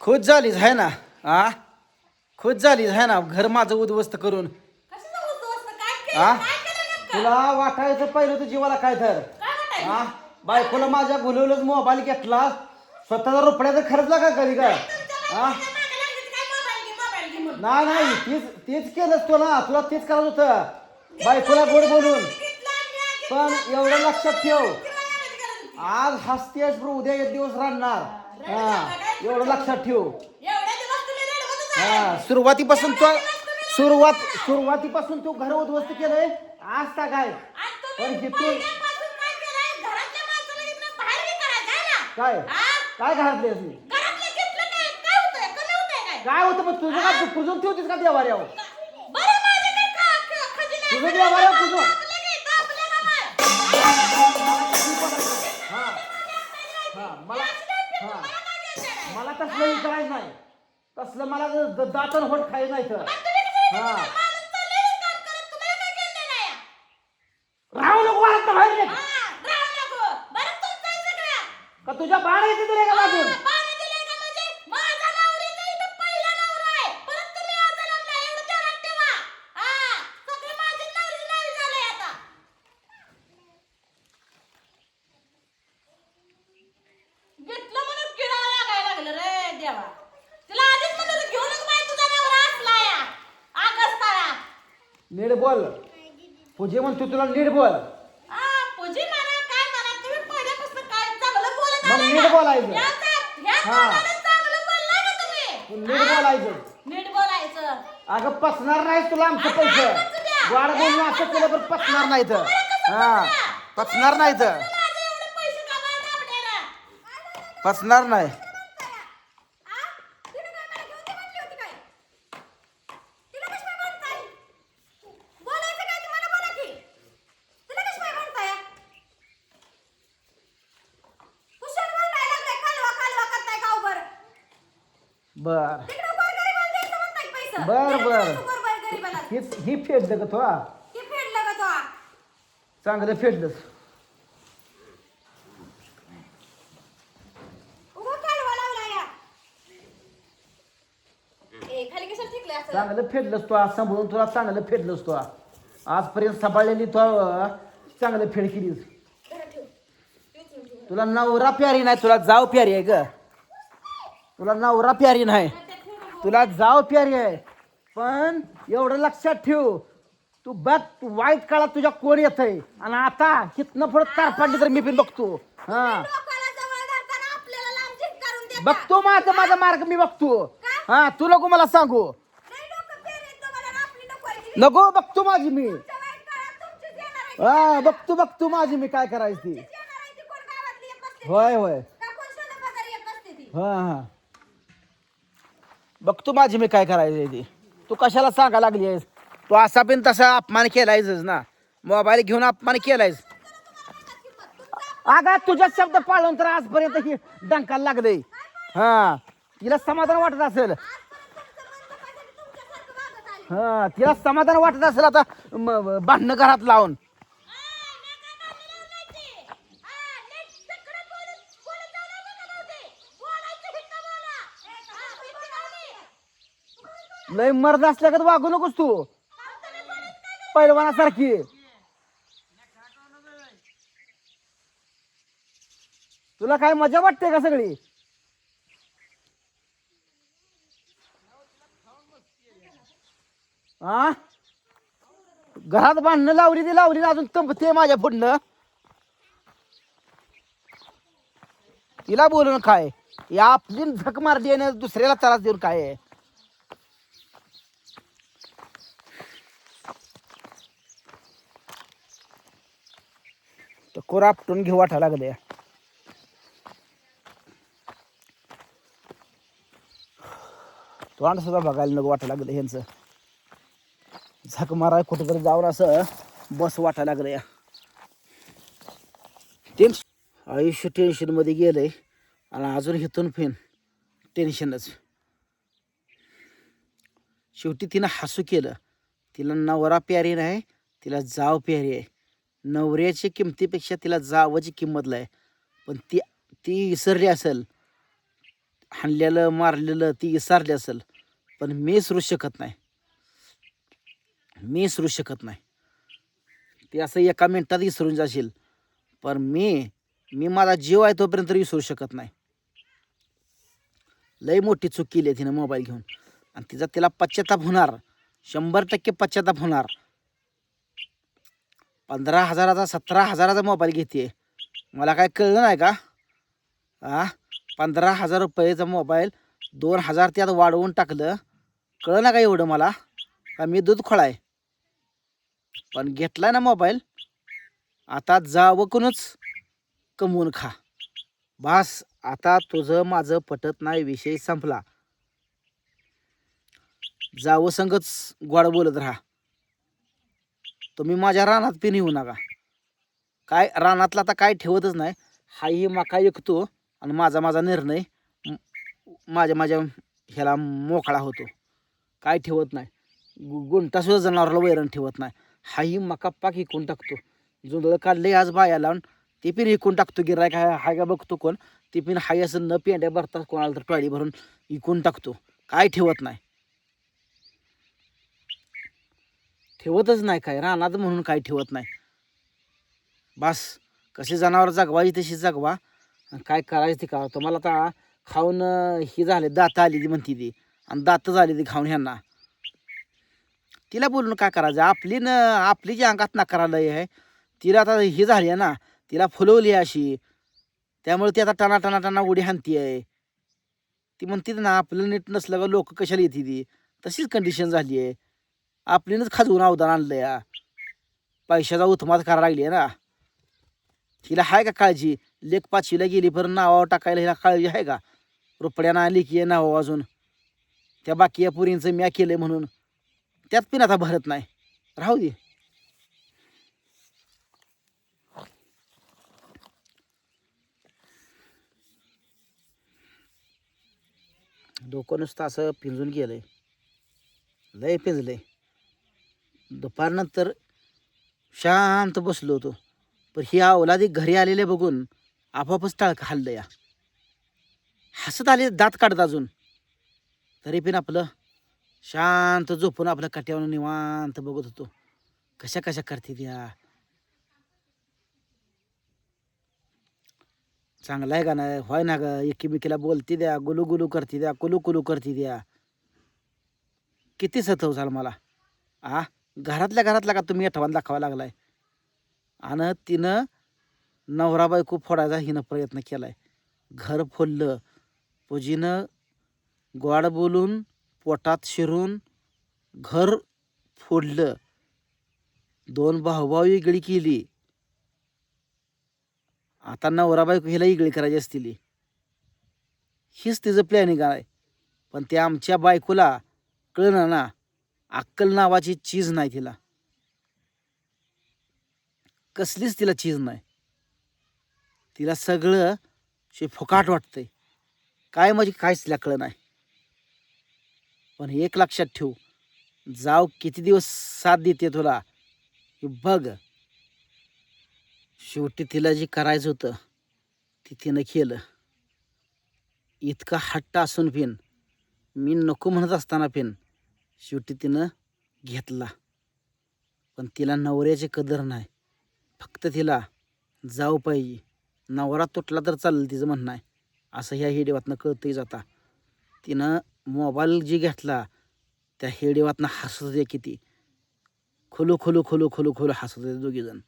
खुश झालीस आहे ना? आ? खुश झालीस आहे ना? घर माझं उद्ध्वस्त करून? आ? तुला वाटायचं पहिलं तर जीवाला काय तर? आ? बायकोला माझ्या गुलवलंच मोबाईल घेतला. स्वतःचा रुपयाचं खर्चला का? कधी घे म्हणून. नाही नाही तीच तीच केलंच तुला. तुला तेच करायचं होतं. बायकोला गोड बोलून. पण एवढं लक्षात ठेव. आज हसतेस उद्या एक दिवस राहणार हा. एवढं लक्षात ठेव. हा सुरुवातीपासून तो सुरुवात सुरुवातीपासून तू घर उद्ध्वस्त केलंय. आज का काय? पण हिथून काय? काय? घरातले असली काय? होतं पण तुझं का पुजून ठेवतीस का देवाऱ्यावर? तुझं देवाऱ्यावर पुजून? हा. हा. मला हा. मला तसलं विचारायचं नाही. तसलं मला दातन होट खायचं नाही तर हा? राहू नको बाहेर निघ. हा. का तुझ्या बाण येते तुला का बाजून हा, पाणी दिलंय का म्हणजे माझा नवरीचा इथं पहिला नवरा आहे. परत तुम्ही आज जन्मला, एवढं ध्यानात ठेवा. हा, सगळं माझ्या नवरीचं नाव झालंय आता. घेतलं म्हणून किडा लागायला लागलं रे देवा. तिला आधीच म्हणलं होतं, घेऊनच बाई तुझा नवरा असला या. आगस्ताळा. नीट बोल पूजे म्हणतो तुला नीट बोल पूजी म्हणा, काय म्हणा, तुम्ही पहिल्यापासून काय चांगलं बोलत मग आलाय नीट ना? बोलायचं. या तर- या हा. तोंडाने चांगलं बोललाय का तुम्ही? तू नीट बोलायचं नीट बोलायचं अगं पसणार नाही तुला आमचं पैसे. वाढ बोलून असं केलं पण पसणार नाही तर हा पसणार? नाही तर माझे एवढे पैसे का बरं दाबलेलं? पसणार नाही आ? तिनं काय मला घेऊन दे म्हणली होती काय? तिला कशी काय म्हणताय? बोलायचं काय ते मला बोला की. तिला कशी काय म्हणताय? कुशाल बोलायला लागलाय, कालवा कालवा करताय गावभर. बर तिकडं गोरगरिबाला द्यायचं म्हणताय पैसे. बर, बर. गोरगरिबाला. हीच ही फेडलं का तो हे फेडलं का तो? चांगलं फेडलंस उगा कालवा लावला या. ए, खाली कशाला फेकलंय असं? चांगलं फेडलंस तो आज सांभाळून तुला चांगलं फेडलंस तो आजपर्यंत सांभाळलेली तो अं, चांगलं फेड केलीस घरात ठेव. तुला नवरा प्यारी नाही तुला जाव प्यारी आहे ग तुला नवरा प्यारी नाही. तुला जाव प्यारी आहे. पण एवढं लक्षात ठेव. तू बघ तू वाईट काळात तुझ्या कोण येत आहे आणि आता हितनं पुढं तार पाडली तर मी पण बघतो. हा. बघतो माझं माझा मार्ग मी बघतो. हा तू नको मला सांगू. नको बघतो माझी मी. हा बघतो बघतो माझी मी काय करायची. होय होय. हा हा. बघतो माझी मी काय करायची ती? तू कशाला सांगा लागली आहेस? तू असा पण तसा अपमान केलायच ना. मोबाईल घेऊन अपमान केलायस. अगा तुझ्या शब्द पाळून तर आजपर्यंत ही डंकाला लागले हा तिला समाधान वाटत असेल. हा तिला समाधान वाटत असेल आता भांडणं घरात लावून आ, मी काय भांडण लावलंय ती. आ, नीट तिकडं बोलून- बोलून जाऊ नका का नव्हते. बोलायचं हिथं बोला. आ, हिथं बोला. लय मर्द का वागू नकोस तू. पैलवानासारखी. तुला काय मजा वाटते का सगळी? आ? घरात बांधणं लावली ती लावली अजून तंबते माझ्या पुढनं. तिला बोलून काय या आपली झक मारली आणि दुसऱ्याला त्रास देऊन काय आहे कोरा आपटून घेऊ वाटा लागले. तोंड सुद्धा बघायला नको वाटा लागलं ह्यांचं झक मारा कुठेतरी जाऊन असं बस वाटा लागलं. या टेन्श आयुष्य टेन्शनमध्ये गेलंय आणि अजून हिथून फेन टेन्शनच शेवटी तिनं हसू केलं. तिला नवरा प्यारी नाही तिला जाव प्यारी आहे. नवऱ्याच्या किमतीपेक्षा तिला जावाची किंमत आहे. पण ती ती विसरली असेल. हाणलेलं मारलेलं ती विसरली असेल. पण मी सुरू शकत नाही. मी विसरू शकत नाही. ते असं एका मिनटात विसरून जाशील. पण मी मी माझा जीव आहे तोपर्यंत विसरू शकत नाही. लई मोठी चूक केली आहे तिनं मोबाईल घेऊन. आणि तिचा तिला पश्चाताप होणार. शंभर टक्के पश्चाताप होणार. पंधरा हजाराचा सतरा हजाराचा मोबाईल घेते मला काय कळलं नाही का? आ? पंधरा हजार रुपयेचा मोबाईल दोन हजार त्यात वाढवून टाकलं. कळलं ना का एवढं मला? का मी दूध खोळाय? पण घेतलाय ना मोबाईल. आता जावकूनच कमवून खा. बास आता तुझं माझं पटत नाही विषय संपला. जावं संगच गोड बोलत राहा. तुम्ही माझ्या रानात पिन येऊ नका. काय रानातला आता काय ठेवतच नाही. हाही मका विकतो आणि माझा माझा निर्णय माझ्या माझ्या ह्याला मोकळा होतो. काय ठेवत नाही. गु- गुंटासुद्धा जनावराला वैरण ठेवत नाही. हाही मका पाक इकून टाकतो. जुंदळ काढले आज बाया लावून ते पिन विकून टाकतो गिरायक हाय हाय का बघतो कोण? ते पिन हाय असं न पेंड्या भरतात कोणाला तर टॉयली भरून विकून टाकतो. काय ठेवत नाही. ठेवतच नाही काय? रानात म्हणून काय ठेवत नाही. बस कसे जनावर जगवायची तशी जगवा. आणि काय करायचं ते करा तुम्हाला आता खाऊन ही झाले दात आली ती म्हणती ती. आणि दात झाली ती खाऊन ह्यांना. तिला बोलून काय करायचं? आपली न आपली जी अंगात नकारालय आहे तिला आता ही झाली आहे ना तिला फुलवली आहे अशी. त्यामुळे ती आता टना टना टना उडी हाणती आहे. ती म्हणते ना आपलं नीट नसलं का लोक कशाला येते ती? तशीच कंडिशन झाली आहे. आपलीनंच खाजवून अवदान आणलं या. पैशाचा उत्माद करायला लागली आहे ना. हिला आहे का काळजी? लेख पाचवीला गेली पण नावावर टाकायला हिला काळजी आहे का? रुपड्यानं आली की नाव अजून. त्या बाकी या पुरींचं म्या केलं म्हणून. त्यात पण आता भरत नाही. राहू दे. डोकं नुसतं असं पिंजून गेलंय. लय पिंजलंय. दुपारनंतर शांत बसलो होतो. पण ही अवलादी घरी आलेले बघून आपोआपच टाळकं हल्लं या. हसत आले दात काढत अजून. तरी पण आपलं शांत झोपून आपलं कट्यावर निवांत बघत होतो. कशा कशा करते त्या. चांगला आहे का नाही? होय ना ग? एकीमेकीला बोलते द्या गुलू गुलू करते द्या कुलू कुलू करते द्या. किती सतव झालं मला. आ? घरातल्या घरातला का तुम्ही आठवण दाखवा लागलाय? आणि तिनं नवरा बायको फोडायचा हिनं प्रयत्न केलाय. घर फोडलं. पूजीनं गोड बोलून पोटात शिरून घर फोडलं. दोन भाऊभाऊ इगळी केली. आता नवरा बायको हिला इगळी करायची असतील. हीच तिचं प्लॅनिंग आहे. पण ते आमच्या बायकोला कळलं ना अक्कल नावाची चीज नाही तिला. कसलीच तिला चीज नाही. तिला सगळं शे फुकाट वाटतंय. काय म्हणजे काहीच तिला नाही. पण एक लक्षात ठेव. जाव किती दिवस साथ देते तुला. हे बघ. शेवटी तिला जे करायचं होतं ते तिनं केलं. इतका हट्ट असून पिन. मी नको म्हणत असताना पिन. शेवटी तिनं घेतला. पण तिला नवऱ्याची कदर नाही. फक्त तिला जाऊ पाहिजे नवरा तुटला तर चालेल तिचं म्हणणं आहे. असं ह्या हेडेवातनं कळतंही जाता. तिनं मोबाईल जी घेतला त्या हेडेवातनं हसत होते किती. खुलू खुलू खुलू खुलू खुलू हसत होते दोघीजण.